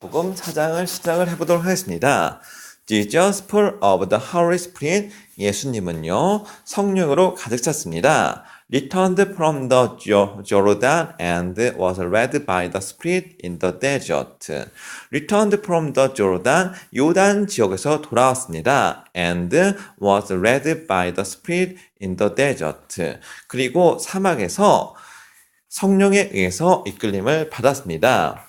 복음 4장을 시작을 해보도록 하겠습니다. Jesus full of the Holy Spirit 예수님은요 성령으로 가득 찼습니다. Returned from the Jo- Jordan and was led by the Spirit in the desert. Returned from the Jordan 요단 지역에서 돌아왔습니다. And was led by the Spirit in the desert. 그리고 사막에서 성령에 의해서 이끌림을 받았습니다.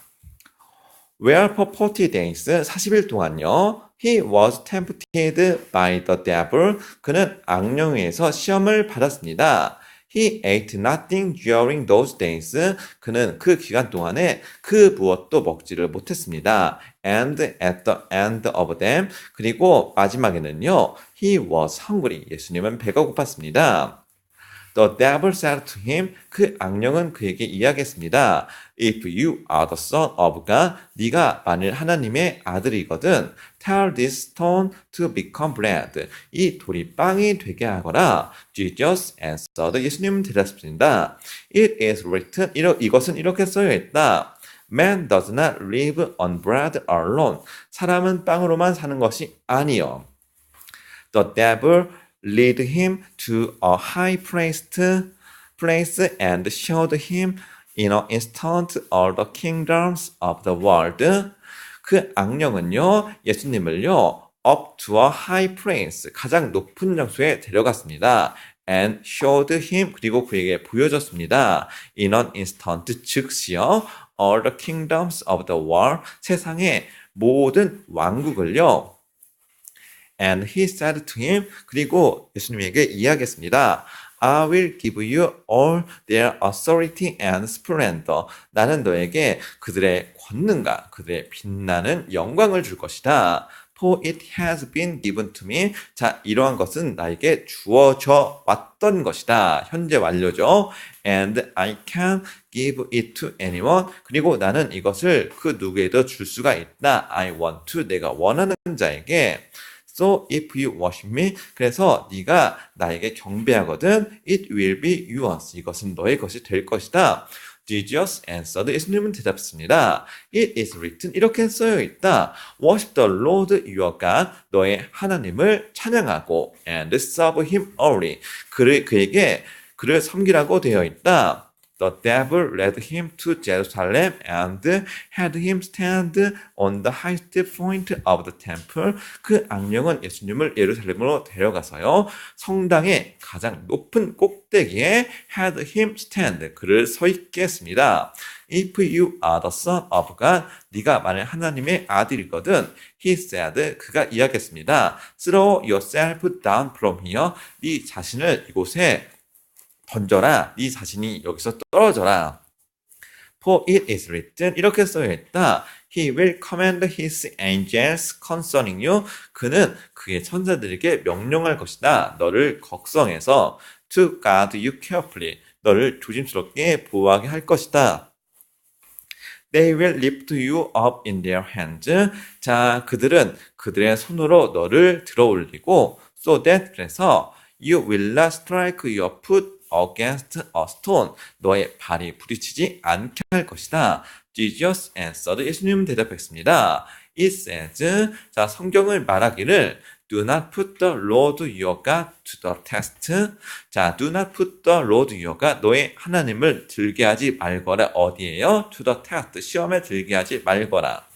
Where for 40 days, 40일 동안요. He was tempted by the devil. 그는 악령에서 시험을 받았습니다. He ate nothing during those days. 그는 그 기간 동안에 그 무엇도 먹지를 못했습니다. And at the end of them. 그리고 마지막에는요. He was hungry. 예수님은 배가 고팠습니다. The devil said to him, 그 악령은 그에게 이야기했습니다. If you are the son of God, 네가 만일 하나님의 아들이거든, tell this stone to become bread. 이 돌이 빵이 되게 하거라. Jesus answered. 예수님은 대답했습니다. It is written. 이러, 이것은 이렇게 쓰여 있다. Man does not live on bread alone. 사람은 빵으로만 사는 것이 아니요. The devil led him to a high placed place and showed him in an instant all the kingdoms of the world. 그 악령은요, 예수님을요, up to a high place, 가장 높은 장소에 데려갔습니다. and showed him, 그리고 그에게 보여줬습니다. in an instant, 즉시요, all the kingdoms of the world, 세상의 모든 왕국을요, And he said to him, 그리고 예수님에게 이야기했습니다. I will give you all their authority and splendor. 나는 너에게 그들의 권능과 그들의 빛나는 영광을 줄 것이다. For it has been given to me. 자, 이러한 것은 나에게 주어져 왔던 것이다. 현재 완료죠. And I can give it to anyone. 그리고 나는 이것을 그 누구에도 줄 수가 있다. I want to. 내가 원하는 자에게. So if you worship me, 그래서 네가 나에게 경배하거든, it will be yours. 이것은 너의 것이 될 것이다. Jesus answered. 예수님은 대답했습니다. It is written. 이렇게 쓰여 있다. Worship the Lord your God. 너의 하나님을 찬양하고 and serve him only. 그를 그에게 그를 섬기라고 되어 있다. The devil led him to Jerusalem and had him stand on the highest point of the temple. 그 악령은 예수님을 예루살렘으로 데려가서요. 성당의 가장 높은 꼭대기에 had him stand. 그를 서 있게 했습니다. If you are the son of God, 네가 만약 하나님의 아들이거든, he said, 그가 이야기했습니다. Throw yourself down from here. 네 자신을 이곳에 던져라. 네 자신이 여기서 떨어져라. For it is written 이렇게 써여 있다. He will command his angels concerning you. 그는 그의 천사들에게 명령할 것이다. 너를 걱성해서 to guard you carefully. 너를 조심스럽게 보호하게 할 것이다. They will lift you up in their hands. 자, 그들은 그들의 손으로 너를 들어 올리고 so that 그래서 you will not strike your foot against a stone. 너의 발이 부딪히지 않게 할 것이다. Jesus answered. 예수님은 대답했습니다. It says, 자, 성경을 말하기를 Do not put the Lord your God to the test. 자, do not put the Lord your God. 너의 하나님을 들게 하지 말거라. 어디에요? To the test. 시험에 들게 하지 말거라.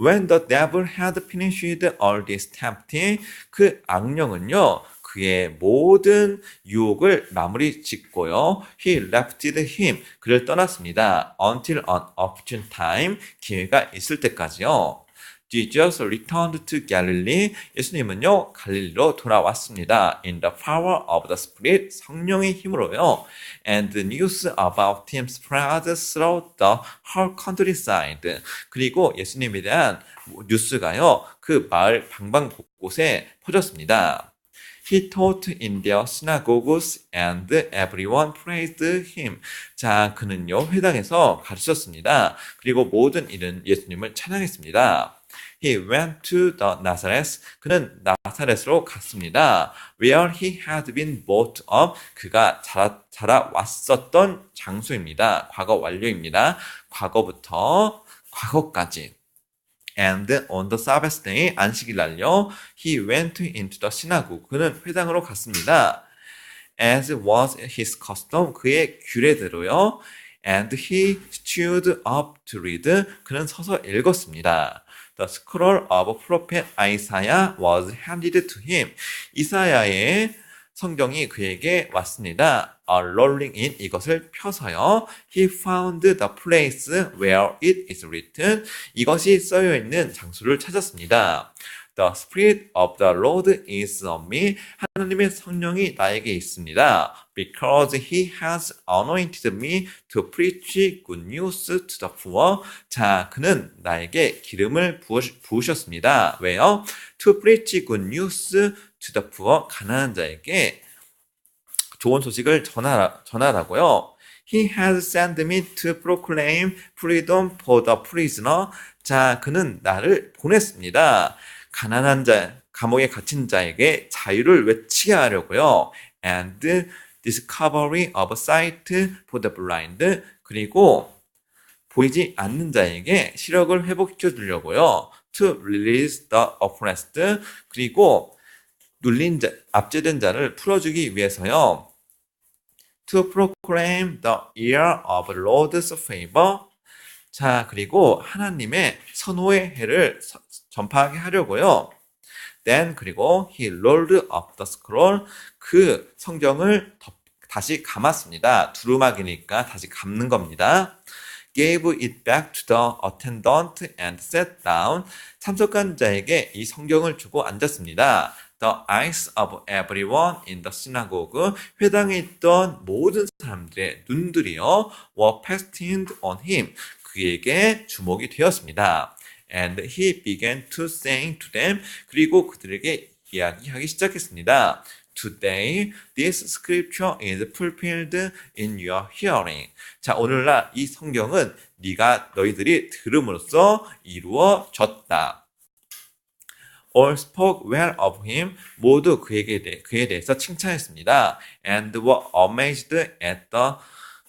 When the devil had finished all this tempting, 그 악령은요, 그의 모든 유혹을 마무리 짓고요. He left him. 그를 떠났습니다. Until an opportune time. 기회가 있을 때까지요. Jesus returned to Galilee. 예수님은요, 갈릴리로 돌아왔습니다. In the power of the Spirit. 성령의 힘으로요. And the news about him spread throughout the whole countryside. 그리고 예수님에 대한 뉴스가요, 그 마을 방방곳곳에 퍼졌습니다. He taught in their synagogues and everyone praised him. 자, 그는요, 회당에서 가르쳤습니다. 그리고 모든 이는 예수님을 찬양했습니다. He went to the Nazareth. 그는 나사렛으로 갔습니다. Where he had been brought up. 그가 자라, 자라왔었던 장소입니다. 과거 완료입니다. 과거부터 과거까지. And on the Sabbath day, 안식일 날요, he went into the synagogue. 그는 회당으로 갔습니다. As was his custom, 그의 규례대로요. And he stood up to read. 그는 서서 읽었습니다. The scroll of prophet Isaiah was handed to him. 이사야의 성경이 그에게 왔습니다. A rolling in 이것을 펴서요. He found the place where it is written. 이것이 쓰여 있는 장소를 찾았습니다. The Spirit of the Lord is on me. 하나님의 성령이 나에게 있습니다. Because He has anointed me to preach good news to the poor. 자, 그는 나에게 기름을 부으셨습니다. 왜요? To preach good news poor. 가난한 자에게 좋은 소식을 전하라, 전하라고요. He has sent me to proclaim freedom for the prisoner. 자, 그는 나를 보냈습니다. 가난한 자, 감옥에 갇힌 자에게 자유를 외치게 하려고요. And discovery of sight for the blind. 그리고 보이지 않는 자에게 시력을 회복시켜 주려고요. To release the oppressed. 그리고 눌린 자, 압제된 자를 풀어주기 위해서요. To proclaim the year of Lord's favor. 자, 그리고 하나님의 선호의 해를 전파하게 하려고요. Then 그리고 he rolled up the scroll 그 성경을 덮, 다시 감았습니다. 두루마기니까 다시 감는 겁니다. gave it back to the attendant and sat down. 참석관자에게 이 성경을 주고 앉았습니다. The eyes of everyone in the synagogue. 회당에 있던 모든 사람들의 눈들이요. were fastened on him. 그에게 주목이 되었습니다. And he began to sing to them. 그리고 그들에게 이야기하기 시작했습니다. Today, this scripture is fulfilled in your hearing. 자, 오늘날 이 성경은 네가 너희들이 들음으로써 이루어졌다. All spoke well of him. 모두 그에게 대, 그에 대해서 칭찬했습니다. And were amazed at the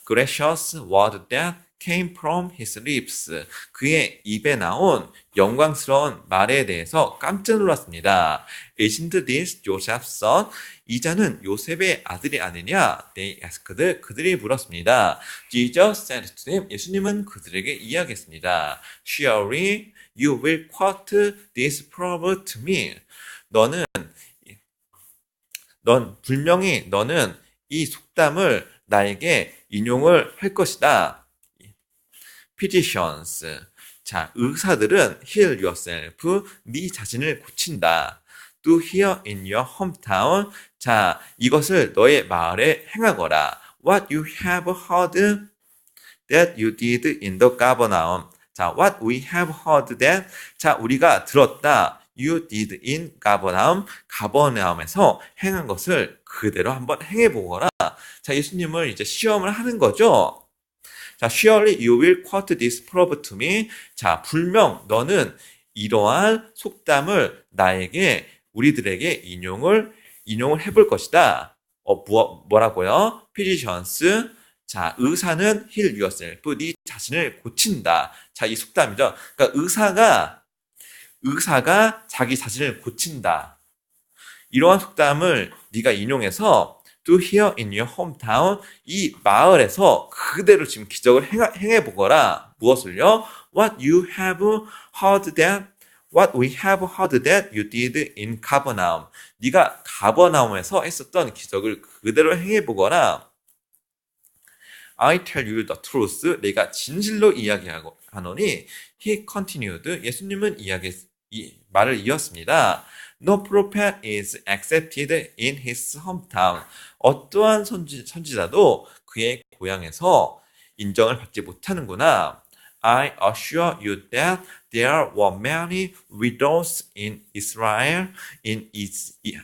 gracious word that came from his lips. 그의 입에 나온 영광스러운 말에 대해서 깜짝 놀랐습니다. Isn't this Joseph's son? 이자는 요셉의 아들이 아니냐? They asked. 그들이 물었습니다. Jesus said to them. 예수님은 그들에게 이야기했습니다. Surely you will quote this proverb to me. 너는 넌 분명히 너는 이 속담을 나에게 인용을 할 것이다. Physicians. 자, 의사들은 heal yourself. 네 자신을 고친다. Do here in your hometown. 자, 이것을 너의 마을에 행하거라. What you have heard that you did in the Capernaum. 자, what we have heard that. 자, 우리가 들었다. You did in 가버나움, 가버나움에서 행한 것을 그대로 한번 행해 보거라. 자, 예수님을 이제 시험을 하는 거죠. 자, surely you will quote this proverb to me. 자, 불명 너는 이러한 속담을 나에게 우리들에게 인용을 인용을 해볼 것이다. 어, 뭐, 뭐라고요? physicians. 자, 의사는 heal yourself. 네 자신을 고친다. 자, 이 속담이죠. 그러니까 의사가 의사가 자기 자신을 고친다. 이러한 속담을 네가 인용해서 do here in your hometown 이 마을에서 그대로 지금 기적을 행해 보거라. 무엇을요? What you have heard that What we have heard that you did in Capernaum. 네가 가버나움에서 했었던 기적을 그대로 행해 보거라. I tell you the truth. 내가 진실로 이야기하고 하노니 he continued. 예수님은 이야기 이, 말을 이었습니다. No prophet is accepted in his hometown. 어떠한 선지, 선지자도 그의 고향에서 인정을 받지 못하는구나. I assure you that there were many widows in Israel in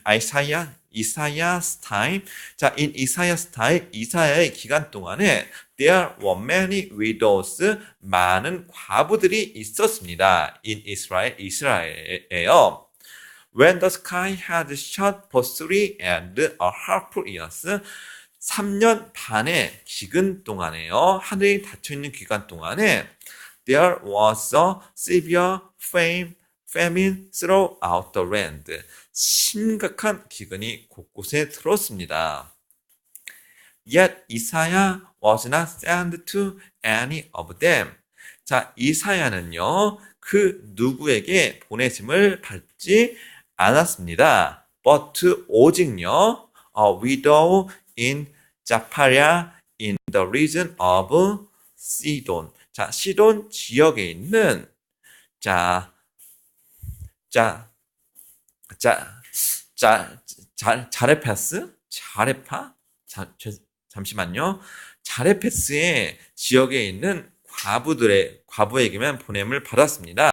Isaiah, Isaiah's time. 자, in Isaiah's time, 이사야의 기간 동안에 there were many widows, 많은 과부들이 있었습니다. in Israel, 이스라엘에요. When the sky had shut for three and a half years, 3년 반의 기근 동안에요. 하늘이 닫혀 있는 기간 동안에 there was a severe fame, famine throughout the land. 심각한 기근이 곳곳에 들었습니다. Yet Isaiah was not sent to any of them. 자, 이사야는요, 그 누구에게 보내심을 받지 않았습니다. But 오직요, a widow in Japhia in the region of Sidon. 자, 시돈 지역에 있는 자, 자, 자, 자, 자, 자레파스? 자레파? 자, 제, 잠시만요. 자레페스의 지역에 있는 과부들의 과부에게만 보냄을 받았습니다.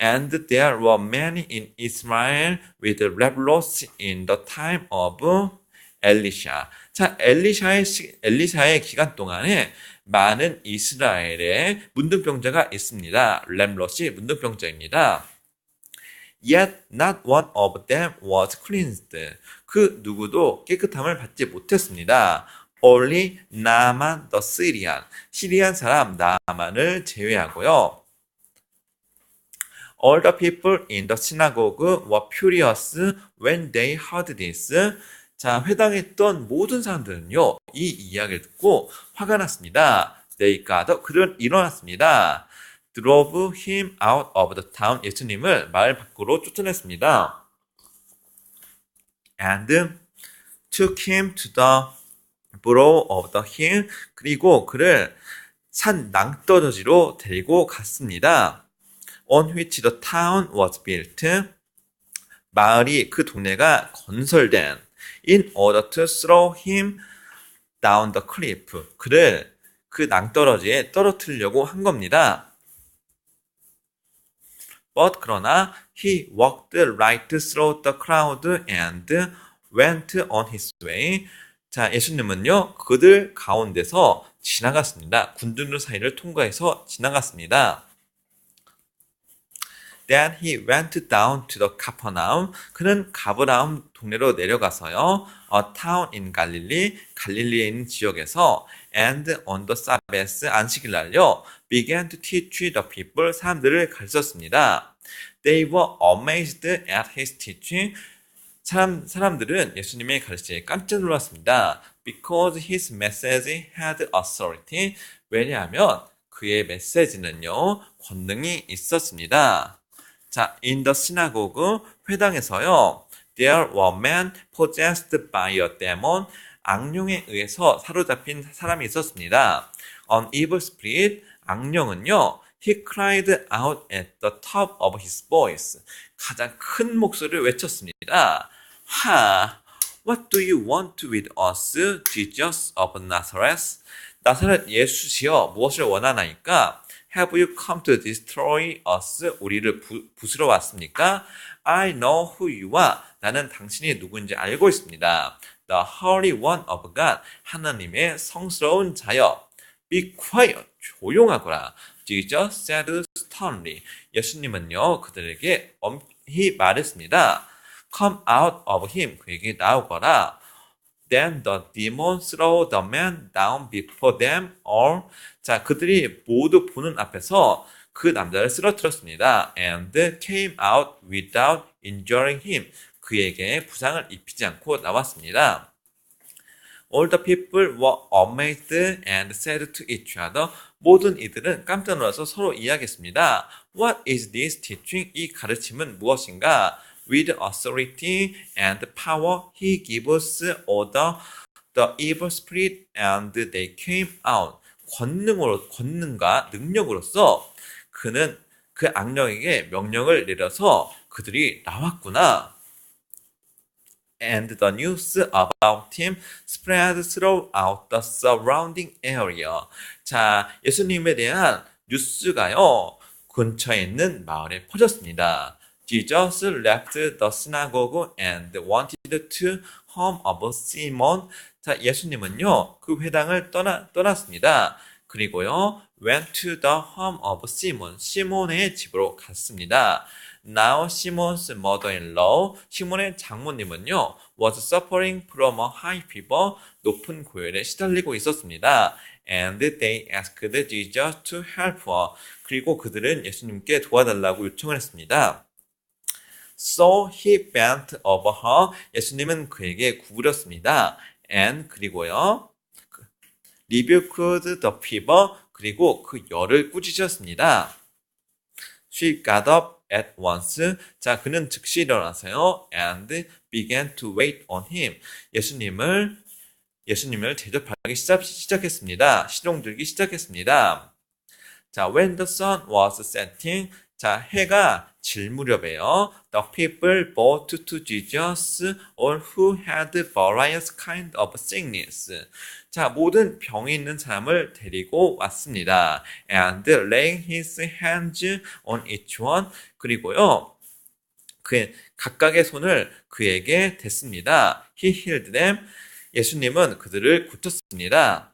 And there were many in Israel with leprosy in the time of 엘리샤. 자, 엘리샤의 시, 엘리샤의 기간 동안에 많은 이스라엘의 문둥병자가 있습니다. 렘롯이 문둥병자입니다. Yet not one of them was cleansed. 그 누구도 깨끗함을 받지 못했습니다. Only Naaman the Syrian. 시리안 사람 나만을 제외하고요. All the people in the synagogue were furious when they heard this. 자, 회당했던 모든 사람들은요, 이 이야기를 듣고 화가 났습니다. They got, 그들은 일어났습니다. drove him out of the town. 예수님을 마을 밖으로 쫓아냈습니다. And took him to the brow of the hill. 그리고 그를 산 낭떠러지로 데리고 갔습니다. On which the town was built. 마을이 그 동네가 건설된 in order to throw him down the cliff. 그를 그 낭떠러지에 떨어뜨리려고 한 겁니다. But 그러나 he walked right through the crowd and went on his way. 자, 예수님은요, 그들 가운데서 지나갔습니다. 군중들 사이를 통과해서 지나갔습니다. Then he went down to the Capernaum. 그는 가브라움 동네로 내려가서요. A town in Galilee, 갈릴리에 있는 지역에서 and on the Sabbath 안식일 날요. began to teach the people 사람들을 가르쳤습니다. They were amazed at his teaching. 사람 사람들은 예수님의 가르침에 깜짝 놀랐습니다. Because his message had authority. 왜냐하면 그의 메시지는요 권능이 있었습니다. 자, in the synagogue 회당에서요. There were men possessed by a demon. 악령에 의해서 사로잡힌 사람이 있었습니다. An evil spirit. 악령은요. He cried out at the top of his voice. 가장 큰 목소리를 외쳤습니다. 하, what do you want with us, Jesus of Nazareth? 나사렛 예수시여 무엇을 원하나이까? Have you come to destroy us? 우리를 부, 부수러 왔습니까? I know who you are. 나는 당신이 누구인지 알고 있습니다. The Holy One of God. 하나님의 성스러운 자여. Be quiet. 조용하거라. Jesus said sternly. 예수님은요, 그들에게 엄히 말했습니다. Come out of him. 그에게 나오거라. Then the demon threw the man down before them all. 자, 그들이 모두 보는 앞에서 그 남자를 쓰러뜨렸습니다. And came out without injuring him. 그에게 부상을 입히지 않고 나왔습니다. All the people were amazed and said to each other. 모든 이들은 깜짝 놀라서 서로 이야기했습니다. What is this teaching? 이 가르침은 무엇인가? With authority and power, he gives order the evil spirit and they came out. 권능으로, 권능과 능력으로서 그는 그 악령에게 명령을 내려서 그들이 나왔구나. And the news about him spread throughout the surrounding area. 자, 예수님에 대한 뉴스가요, 근처에 있는 마을에 퍼졌습니다. Jesus left the synagogue and wanted to home of Simon. 자, 예수님은요, 그 회당을 떠나, 떠났습니다. 그리고요, went to the home of Simon. 시몬의 집으로 갔습니다. Now Simon's mother-in-law, 시몬의 장모님은요, was suffering from a high fever, 높은 고열에 시달리고 있었습니다. and they asked Jesus to help her. 그리고 그들은 예수님께 도와달라고 요청을 했습니다. So he bent over her. 예수님은 그에게 구부렸습니다. And 그리고요. 그, rebuked the fever. 그리고 그 열을 꾸짖었습니다. She got up at once. 자, 그는 즉시 일어나서요. And began to wait on him. 예수님을 예수님을 대접하기 시작, 시작했습니다. 시동 들기 시작했습니다. 자, when the sun was setting. 자, 해가 질 무렵에요. The people brought to Jesus all who had various kind of sickness. 자, 모든 병이 있는 사람을 데리고 왔습니다. And laying his hands on each one. 그리고요, 그 각각의 손을 그에게 댔습니다. He healed them. 예수님은 그들을 고쳤습니다.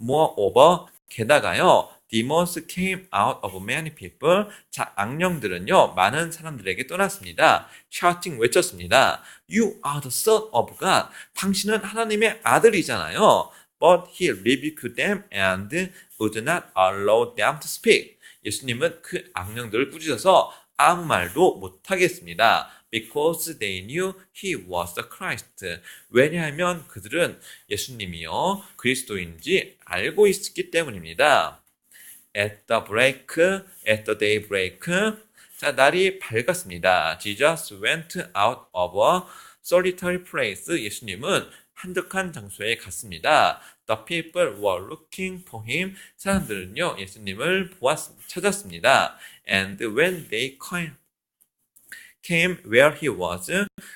Moreover, 게다가요, demons came out of many people. 자, 악령들은요, 많은 사람들에게 떠났습니다. shouting 외쳤습니다. You are the son of God. 당신은 하나님의 아들이잖아요. But he rebuked them and would not allow them to speak. 예수님은 그 악령들을 꾸짖어서 아무 말도 못하겠습니다. Because they knew he was the Christ. 왜냐하면 그들은 예수님이요 그리스도인지 알고 있었기 때문입니다. At the break, at the day break. 자, 날이 밝았습니다. Jesus went out of a solitary place. 예수님은 한적한 장소에 갔습니다. The people were looking for him. 사람들은요, 예수님을 보았, 찾았습니다. And when they came, came where he was.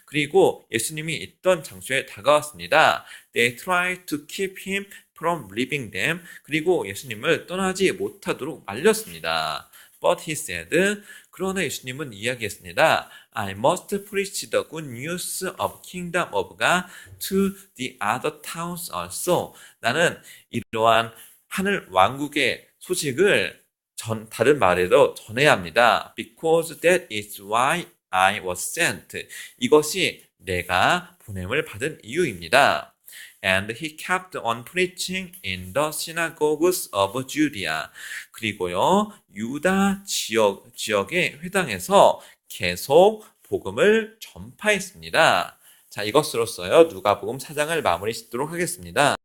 그리고 예수님이 있던 장소에 다가왔습니다. They tried to keep him from leaving them. 그리고 예수님을 떠나지 못하도록 말렸습니다. But he said, 그러나 예수님은 이야기했습니다. I must preach the good news of kingdom of God to the other towns also. 나는 이러한 하늘 왕국의 소식을 전, 다른 말에도 전해야 합니다. Because that is why I was sent. 이것이 내가 보냄을 받은 이유입니다. And he kept on preaching in the synagogues of Judea. 그리고요, 유다 지역, 지역의 회당에서 계속 복음을 전파했습니다. 자, 이것으로써요, 누가복음 4장을 마무리 짓도록 하겠습니다.